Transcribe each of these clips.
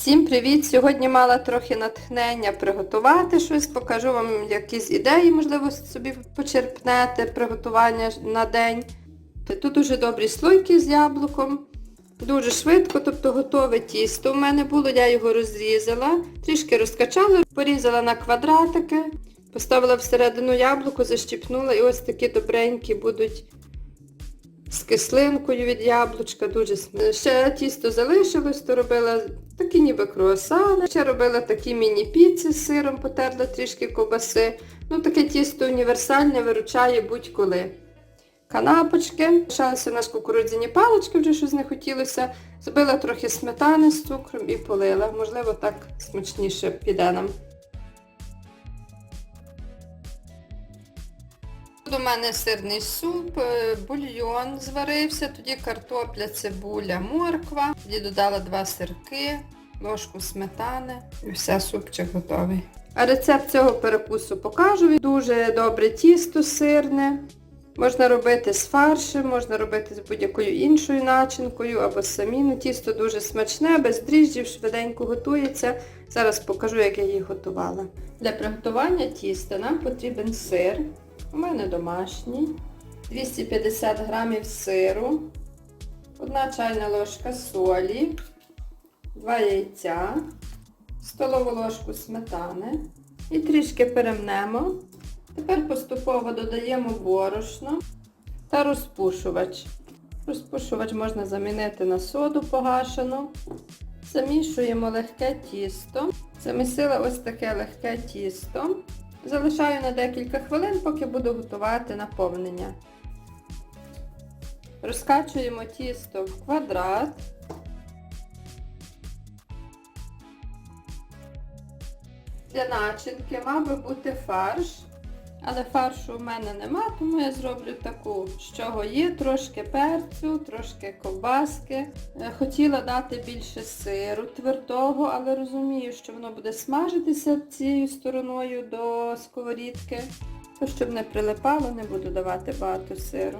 Всім привіт! Сьогодні мала трохи натхнення приготувати щось, покажу вам якісь ідеї, можливо, собі почерпнете приготування на день. Тут дуже добрі слойки з яблуком. Дуже швидко, тобто готове тісто. У мене було, я його розрізала, трішки розкачала, порізала на квадратики, поставила всередину яблуко, защіпнула і ось такі добренькі будуть з кислинкою від яблучка, дуже смачно. Ще тісто залишилось, то робила такі ніби круасани. Ще робила такі міні-піци з сиром, потерла трішки ковбаси. Ну таке тісто універсальне, виручає будь-коли. Канапочки, лишалися нас кукурудзяні палички, вже щось не хотілося. Збила трохи сметани з цукром і полила. Можливо, так смачніше піде нам. У мене сирний суп, е, бульйон зварився, тоді картопля, цибуля, морква. Тоді додала два сирки, ложку сметани і все, супчик готовий. А рецепт цього перекусу покажу. Дуже добре тісто сирне. Можна робити з фаршем, можна робити з будь-якою іншою начинкою або самі. Ну, тісто дуже смачне, без дріжджів, швиденько готується. Зараз покажу, як я її готувала. Для приготування тіста нам потрібен сир. У мене домашній. 250 грамів сиру, 1 чайна ложка солі, 2 яйця, столову ложку сметани і трішки перемнемо. Тепер поступово додаємо борошно та розпушувач. Розпушувач можна замінити на соду погашену. Замішуємо легке тісто. Замісила ось таке легке тісто. Залишаю на декілька хвилин, поки буду готувати наповнення. Розкачуємо тісто в квадрат. Для начинки мав би бути фарш, але фаршу в мене нема, тому я зроблю таку, з чого є, трошки перцю, трошки ковбаски. Е, Хотіла дати більше сиру твердого, але розумію, що воно буде смажитися цією стороною до сковорідки. То, щоб не прилипало, не буду давати багато сиру.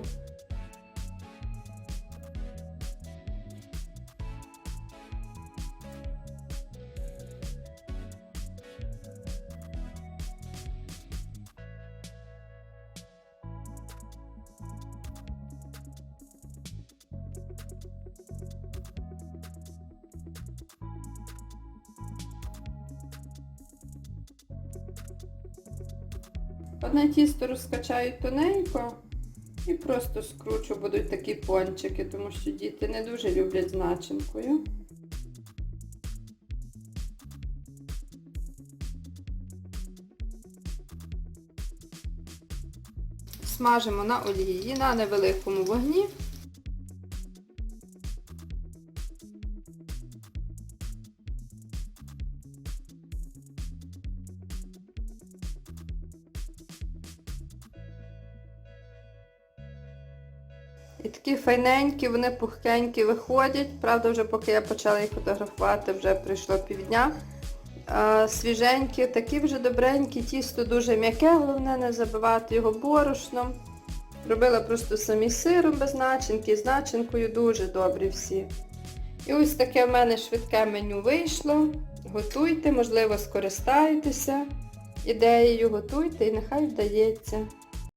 Одне тісто розкачаю тоненько і просто скручу, будуть такі пончики, тому що діти не дуже люблять з начинкою. Смажимо на олії на невеликому вогні. І такі файненькі, вони пухкенькі виходять. Правда, вже поки я почала їх фотографувати, вже пройшло півдня. А, свіженькі, такі вже добренькі, тісто дуже м'яке, головне не забивати його борошном. Робила просто самі сиром без начинки, з начинкою дуже добрі всі. І ось таке в мене швидке меню вийшло. Готуйте, можливо, скористаєтеся ідеєю, готуйте і нехай вдається.